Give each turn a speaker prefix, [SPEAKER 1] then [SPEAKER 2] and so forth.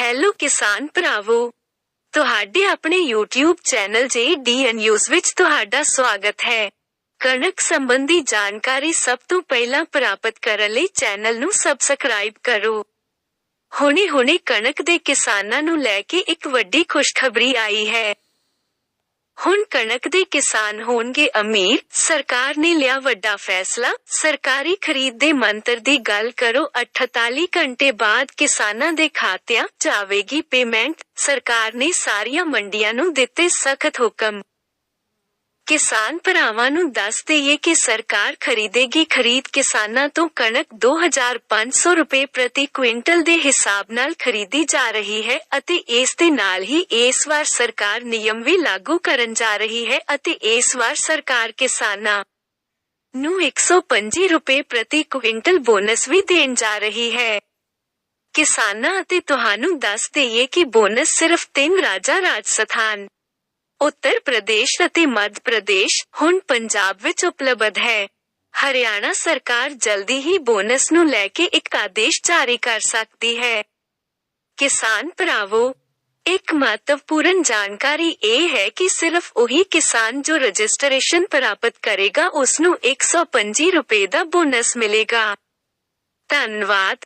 [SPEAKER 1] Hello ਕਿਸਾਨ ਭਰਾਵੋ, ਤੁਹਾਡੇ ਆਪਣੇ YouTube ਚੈਨਲ JDN ਨਿਊਜ਼ ਵਿੱਚ ਤੁਹਾਡਾ ਸਵਾਗਤ ਹੈ। ਕਣਕ ਸੰਬੰਧੀ ਜਾਣਕਾਰੀ ਸਭ ਤੋਂ ਪਹਿਲਾਂ ਪ੍ਰਾਪਤ ਕਰਨ ਲਈ ਚੈਨਲ ਨੂੰ ਸਬਸਕ੍ਰਾਈਬ ਕਰੋ। ਹੁਣੇ-ਹੁਣੇ ਕਣਕ ਦੇ ਕਿਸਾਨਾਂ ਨੂੰ ਲੈ ਕੇ ਇੱਕ ਵੱਡੀ ਖੁਸ਼ਖਬਰੀ ਆਈ ਹੈ। ਹੁਣ ਕਣਕ ਦੇ ਕਿਸਾਨ ਹੋਣਗੇ ਅਮੀਰ। ਸਰਕਾਰ ਨੇ ਲਿਆ ਵੱਡਾ ਫੈਸਲਾ। ਸਰਕਾਰੀ ਖਰੀਦ ਦੇ ਮੰਤਰ ਦੀ ਗੱਲ ਕਰੋ 48 ਘੰਟੇ ਬਾਅਦ ਕਿਸਾਨਾਂ ਦੇ ਖਾਤਿਆਂ ਜਾਵੇਗੀ ਪੇਮੈਂਟ ਸਰਕਾਰ ਨੇ ਸਾਰੀਆਂ ਮੰਡੀਆਂ ਨੂੰ ਦਿੱਤੇ ਸਖਤ ਹੁਕਮ। ਕਿਸਾਨ ਭਰਾਵਾਂ ਨੂੰ ਦੱਸ ਦਈਏ ਕਿ ਸਰਕਾਰ ਖਰੀਦੇਗੀ ਖਰੀਦ ਕਿਸਾਨਾਂ ਤੋਂ ਕਣਕ 2500 ਰੁਪਏ ਪ੍ਰਤੀ ਕੁਇੰਟਲ ਦੇ ਹਿਸਾਬ ਨਾਲ ਖਰੀਦੀ ਜਾ ਰਹੀ ਹੈ ਅਤੇ ਇਸ ਦੇ ਨਾਲ ਹੀ ਇਸ ਵਾਰ ਸਰਕਾਰ ਨਿਯਮ ਵੀ ਲਾਗੂ ਕਰਨ ਜਾ ਰਹੀ ਹੈ ਅਤੇ ਇਸ ਵਾਰ ਸਰਕਾਰ ਕਿਸਾਨਾਂ ਨੂੰ 125 ਰੁਪਏ ਪ੍ਰਤੀ ਕੁਇੰਟਲ ਬੋਨਸ ਵੀ ਦੇਣ ਜਾ ਰਹੀ ਹੈ ਕਿਸਾਨਾਂ ਅਤੇ ਤੁਹਾਨੂੰ ਦੱਸ ਦਈਏ ਕਿ ਬੋਨਸ ਸਿਰਫ ਤਿੰਨ ਰਾਜਾਂ ਰਾਜਸਥਾਨ ਉੱਤਰ ਪ੍ਰਦੇਸ਼ ਅਤੇ ਮੱਧ ਪ੍ਰਦੇਸ਼ ਹੁਣ ਪੰਜਾਬ ਵਿੱਚ ਉਪਲਬਧ ਹੈ ਹਰਿਆਣਾ ਸਰਕਾਰ ਜਲਦੀ ਹੀ ਬੋਨਸ ਨੂੰ ਲੈ ਕੇ ਇੱਕ ਆਦੇਸ਼ ਜਾਰੀ ਕਰ ਸਕਦੀ ਹੈ ਕਿਸਾਨ ਭਰਾਵੋ ਇੱਕ ਮਹੱਤਵਪੂਰਨ ਜਾਣਕਾਰੀ ਇਹ ਹੈ ਕਿ ਸਿਰਫ ਉਹੀ ਕਿਸਾਨ ਜੋ ਰਜਿਸਟ੍ਰੇਸ਼ਨ ਪ੍ਰਾਪਤ ਕਰੇਗਾ ਉਸ ਨੂੰ 125 ਰੁਪਏ ਦਾ ਬੋਨਸ ਮਿਲੇਗਾ ਧੰਨਵਾਦ